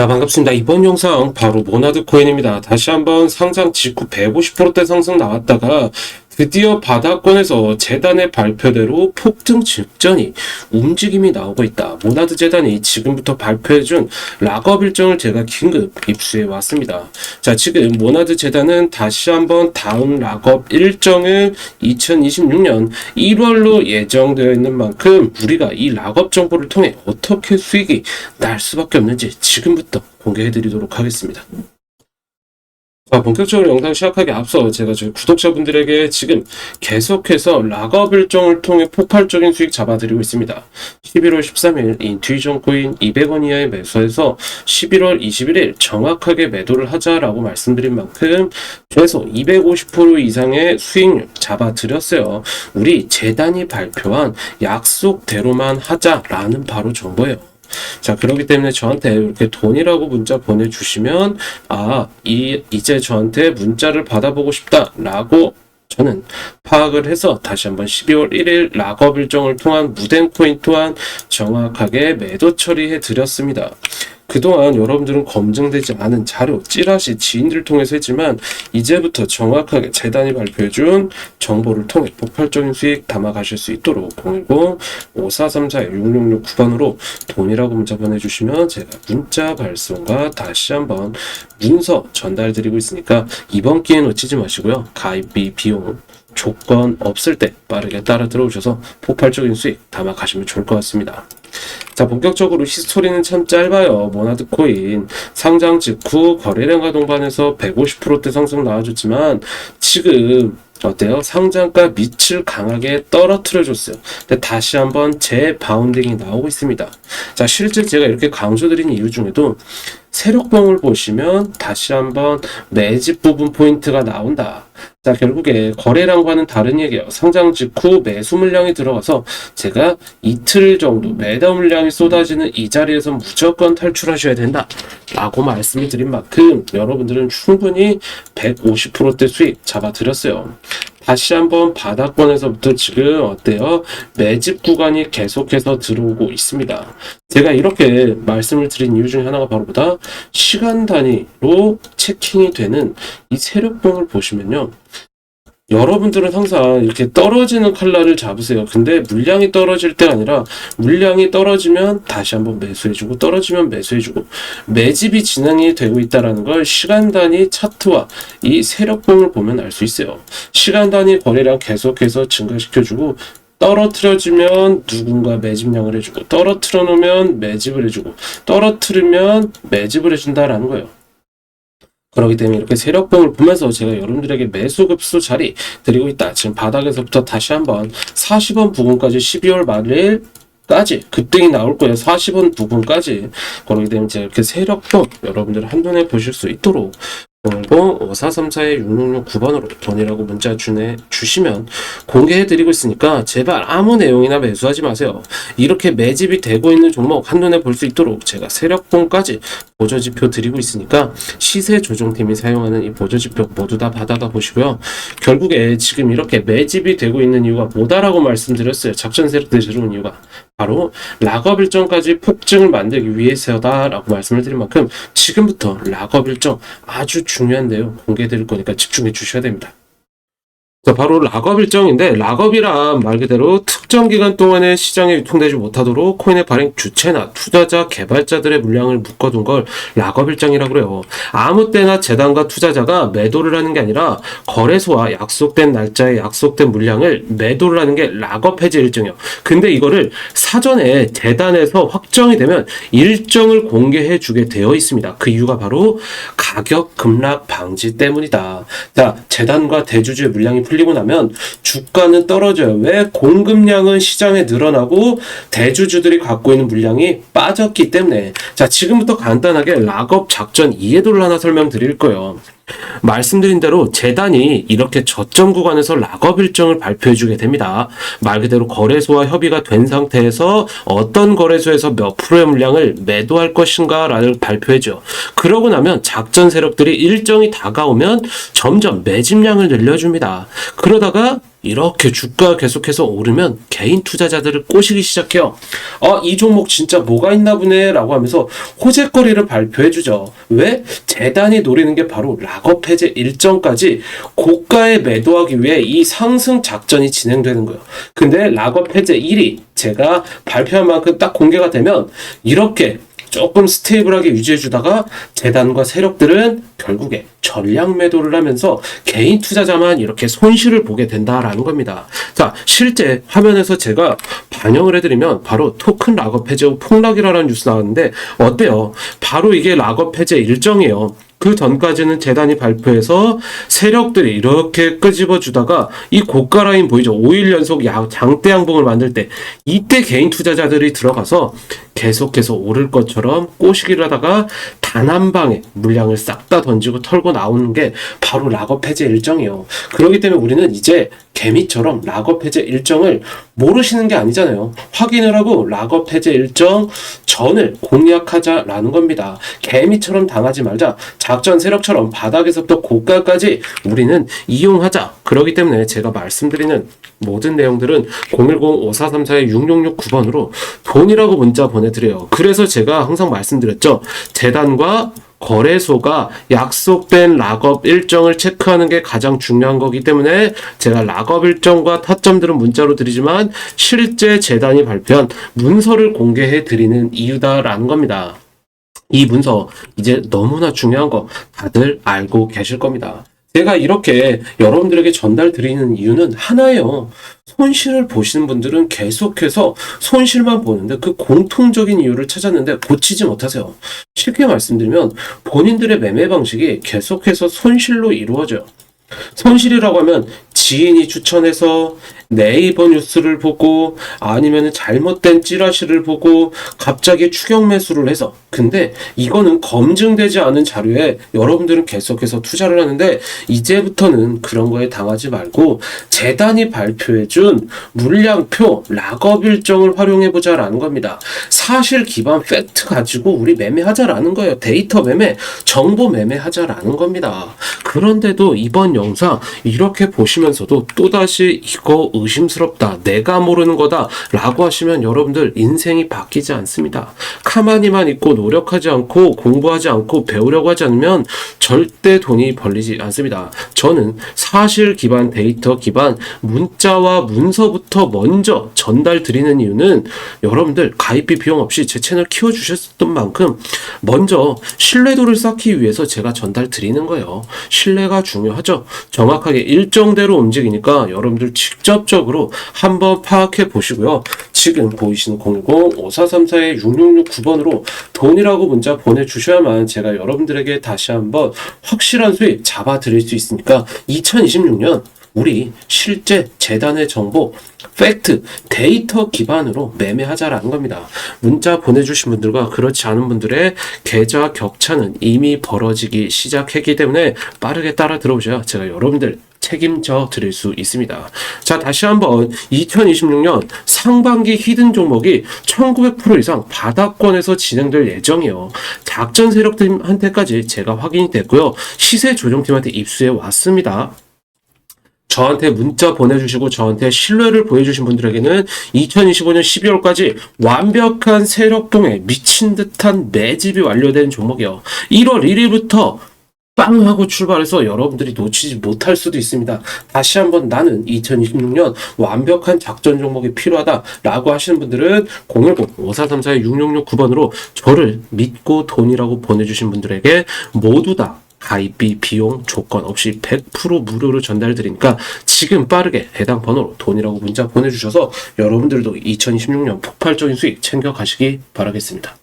자, 반갑습니다. 이번 영상 바로 모나드 코인입니다. 다시 한번 상장 직후 150%대 상승 나왔다가 드디어 바닥권에서 재단의 발표대로 폭등 직전이 움직임이 나오고 있다. 모나드 재단이 지금부터 발표해준 락업 일정을 제가 긴급 입수해 왔습니다. 자, 지금 모나드 재단은 다시 한번 다음 락업 일정을 2026년 1월로 예정되어 있는 만큼 우리가 이 락업 정보를 통해 어떻게 수익이 날 수밖에 없는지 지금부터 공개해 드리도록 하겠습니다. 자, 본격적으로 영상 시작하기 앞서 제가 저희 구독자분들에게 지금 계속해서 락업 일정을 통해 폭발적인 수익 잡아드리고 있습니다. 11월 13일 인투이전 코인 200원 이하의 매수해서 11월 21일 정확하게 매도를 하자라고 말씀드린 만큼 최소 250% 이상의 수익률 잡아드렸어요. 우리 재단이 발표한 약속대로만 하자라는 바로 정보예요. 자, 그렇기 때문에 저한테 이렇게 돈이라고 문자 보내주시면, 아, 이, 이제 저한테 문자를 받아보고 싶다라고 저는 파악을 해서 다시 한번 12월 1일 락업 일정을 통한 무덴 코인 또한 정확하게 매도 처리해 드렸습니다. 그동안 여러분들은 검증되지 않은 자료, 찌라시, 지인들을 통해서 했지만 이제부터 정확하게 재단이 발표해준 정보를 통해 폭발적인 수익 담아가실 수 있도록 010-5434-6669번으로 돈이라고 문자 보내주시면 제가 문자 발송과 다시 한번 문서 전달드리고 있으니까 이번 기회 놓치지 마시고요. 가입비 비용 조건 없을 때 빠르게 따라 들어오셔서 폭발적인 수익 담아가시면 좋을 것 같습니다. 자, 본격적으로 히스토리는 참 짧아요. 모나드 코인 상장 직후 거래량과 동반해서 150%대 상승 나와줬지만 지금 어때요? 상장가 밑을 강하게 떨어뜨려 줬어요. 근데 다시 한번 재바운딩이 나오고 있습니다. 자, 실제 제가 이렇게 강조드린 이유 중에도 세력봉을 보시면 다시 한번 매집 부분 포인트가 나온다. 자, 결국에 거래량과는 다른 얘기예요. 상장 직후 매수 물량이 들어가서 제가 이틀 정도 매도 물량이 쏟아지는 이 자리에서 무조건 탈출하셔야 된다. 라고 말씀을 드린 만큼 여러분들은 충분히 150%대 수익 잡아드렸어요. 다시 한번 바닥권에서부터 지금 어때요? 매집 구간이 계속해서 들어오고 있습니다. 제가 이렇게 말씀을 드린 이유 중에 하나가 바로 보다 시간 단위로 체킹이 되는 이 세력봉을 보시면요. 여러분들은 항상 이렇게 떨어지는 칼날을 잡으세요. 근데 물량이 떨어질 때 아니라 물량이 떨어지면 다시 한번 매수해주고 떨어지면 매수해주고 매집이 진행이 되고 있다라는 걸 시간 단위 차트와 이 세력봉을 보면 알 수 있어요. 시간 단위 거래량 계속해서 증가시켜주고 떨어뜨려주면 누군가 매집량을 해주고 떨어뜨려 놓으면 매집을 해주고 떨어뜨리면 매집을 해준다라는 거예요. 그렇기 때문에 이렇게 세력봉을 보면서 제가 여러분들에게 매수급수 자리 드리고 있다. 지금 바닥에서부터 다시 한번 40원 부근까지 12월 말일 까지 급등이 나올 거예요. 40원 부분까지. 그렇기 때문에 제가 이렇게 세력봉 여러분들 한눈에 보실 수 있도록 005-434-6669번으로 돈이라고 문자 주네, 주시면 공개해드리고 있으니까 제발 아무 내용이나 매수하지 마세요. 이렇게 매집이 되고 있는 종목 한눈에 볼 수 있도록 제가 세력봉까지 보조지표 드리고 있으니까 시세 조정팀이 사용하는 이 보조지표 모두 다 받아가 보시고요. 결국에 지금 이렇게 매집이 되고 있는 이유가 뭐다라고 말씀드렸어요. 작전 세력들이 들어온 이유가 바로 락업 일정까지 폭증을 만들기 위해서다라고 말씀을 드린 만큼 지금부터 락업 일정 아주 중요한데요. 공개드릴 거니까 집중해 주셔야 됩니다. 자, 바로 락업 일정인데, 락업이란 말 그대로 특정 기간 동안에 시장에 유통되지 못하도록 코인의 발행 주체나 투자자, 개발자들의 물량을 묶어둔 걸 락업 일정이라고 그래요. 아무 때나 재단과 투자자가 매도를 하는 게 아니라 거래소와 약속된 날짜에 약속된 물량을 매도를 하는 게 락업 해지 일정이에요. 근데 이거를 사전에 재단에서 확정이 되면 일정을 공개해 주게 되어 있습니다. 그 이유가 바로 가격 급락 방지 때문이다. 자, 재단과 대주주의 물량이 풀리고 나면 주가는 떨어져요. 왜? 공급량 은 시장에 늘어나고 대주주들이 갖고 있는 물량이 빠졌기 때문에. 자, 지금부터 간단하게 락업 작전 이해도를 하나 설명드릴 거예요. 말씀드린 대로 재단이 이렇게 저점 구간에서 락업 일정을 발표해 주게 됩니다. 말 그대로 거래소와 협의가 된 상태에서 어떤 거래소에서 몇 프로의 물량을 매도할 것인가를 발표해줘. 그러고 나면 작전 세력들이 일정이 다가오면 점점 매집량을 늘려줍니다. 그러다가 이렇게 주가 계속해서 오르면 개인 투자자들을 꼬시기 시작해요. 아, 이 종목 진짜 뭐가 있나 보네 라고 하면서 호재거리를 발표해 주죠. 왜? 재단이 노리는 게 바로 락업 해제 일정까지 고가에 매도하기 위해 이 상승 작전이 진행되는 거예요. 근데 락업 해제 1위 제가 발표한 만큼 딱 공개가 되면 이렇게 조금 스테이블하게 유지해 주다가 재단과 세력들은 결국에 전량 매도를 하면서 개인 투자자만 이렇게 손실을 보게 된다라는 겁니다. 자, 실제 화면에서 제가 반영을 해드리면 바로 토큰 락업 해제 후 폭락이라는 뉴스 나왔는데 어때요? 바로 이게 락업 해제 일정이에요. 그 전까지는 재단이 발표해서 세력들이 이렇게 끄집어 주다가 이 고가 라인 보이죠? 5일 연속 야- 장대 양봉을 만들 때 이때 개인 투자자들이 들어가서 계속해서 오를 것처럼 꼬시기를 하다가 단 한 방에 물량을 싹 다 던지고 털고 나오는 게 바로 락업 해제 일정이에요. 그렇기 때문에 우리는 이제 개미처럼 락업 해제 일정을 모르시는 게 아니잖아요. 확인을 하고 락업 해제 일정 전을 공략하자라는 겁니다. 개미처럼 당하지 말자. 작전 세력처럼 바닥에서부터 고가까지 우리는 이용하자. 그렇기 때문에 제가 말씀드리는 모든 내용들은 010-5434-6669번으로 돈이라고 문자 보내드려요. 그래서 제가 항상 말씀드렸죠. 재단과 거래소가 약속된 락업 일정을 체크하는 게 가장 중요한 거기 때문에 제가 락업 일정과 타점들은 문자로 드리지만 실제 재단이 발표한 문서를 공개해 드리는 이유다라는 겁니다. 이 문서 이제 너무나 중요한 거 다들 알고 계실 겁니다. 제가 이렇게 여러분들에게 전달 드리는 이유는 하나예요. 손실을 보시는 분들은 계속해서 손실만 보는데 그 공통적인 이유를 찾았는데 고치지 못하세요. 쉽게 말씀드리면 본인들의 매매 방식이 계속해서 손실로 이루어져요. 손실이라고 하면 지인이 추천해서 네이버 뉴스를 보고 아니면 잘못된 찌라시를 보고 갑자기 추격 매수를 해서 근데 이거는 검증되지 않은 자료에 여러분들은 계속해서 투자를 하는데 이제부터는 그런 거에 당하지 말고 재단이 발표해준 물량표 락업 일정을 활용해 보자 라는 겁니다. 사실 기반 팩트 가지고 우리 매매하자라는 거예요. 데이터 매매, 정보 매매하자라는 겁니다. 그런데도 이번 영상 이렇게 보시면 서도 또다시 이거 의심스럽다. 내가 모르는 거다. 라고 하시면 여러분들 인생이 바뀌지 않습니다. 가만히만 있고 노력하지 않고 공부하지 않고 배우려고 하지 않으면 절대 돈이 벌리지 않습니다. 저는 사실 기반 데이터 기반 문자와 문서부터 먼저 전달 드리는 이유는 여러분들 가입비 비용 없이 제 채널 키워주셨던 만큼 먼저 신뢰도를 쌓기 위해서 제가 전달 드리는 거예요. 신뢰가 중요하죠. 정확하게 일정대로 움직이니까 여러분들 직접적으로 한번 파악해 보시고요. 지금 보이시는 010-5434-6669번으로 돈이라고 문자 보내주셔야만 제가 여러분들에게 다시 한번 확실한 수익 잡아 드릴 수 있으니까 2026년 우리 실제 재단의 정보, 팩트, 데이터 기반으로 매매하자라는 겁니다. 문자 보내주신 분들과 그렇지 않은 분들의 계좌 격차는 이미 벌어지기 시작했기 때문에 빠르게 따라 들어오셔야 제가 여러분들 책임져 드릴 수 있습니다. 자, 다시 한번 2026년 상반기 히든 종목이 1900% 이상 바닥권에서 진행될 예정이요. 작전 세력팀한테까지 제가 확인이 됐고요. 시세 조정팀한테 입수해 왔습니다. 저한테 문자 보내주시고 저한테 신뢰를 보여주신 분들에게는 2025년 12월까지 완벽한 세력동에 미친 듯한 매집이 완료된 종목이요. 1월 1일부터 빵 하고 출발해서 여러분들이 놓치지 못할 수도 있습니다. 다시 한번 나는 2026년 완벽한 작전 종목이 필요하다라고 하시는 분들은 010-5434-6669번으로 저를 믿고 돈이라고 보내주신 분들에게 모두 다 가입비 비용 조건 없이 100% 무료로 전달 드리니까 지금 빠르게 해당 번호로 돈이라고 문자 보내주셔서 여러분들도 2026년 폭발적인 수익 챙겨 가시기 바라겠습니다.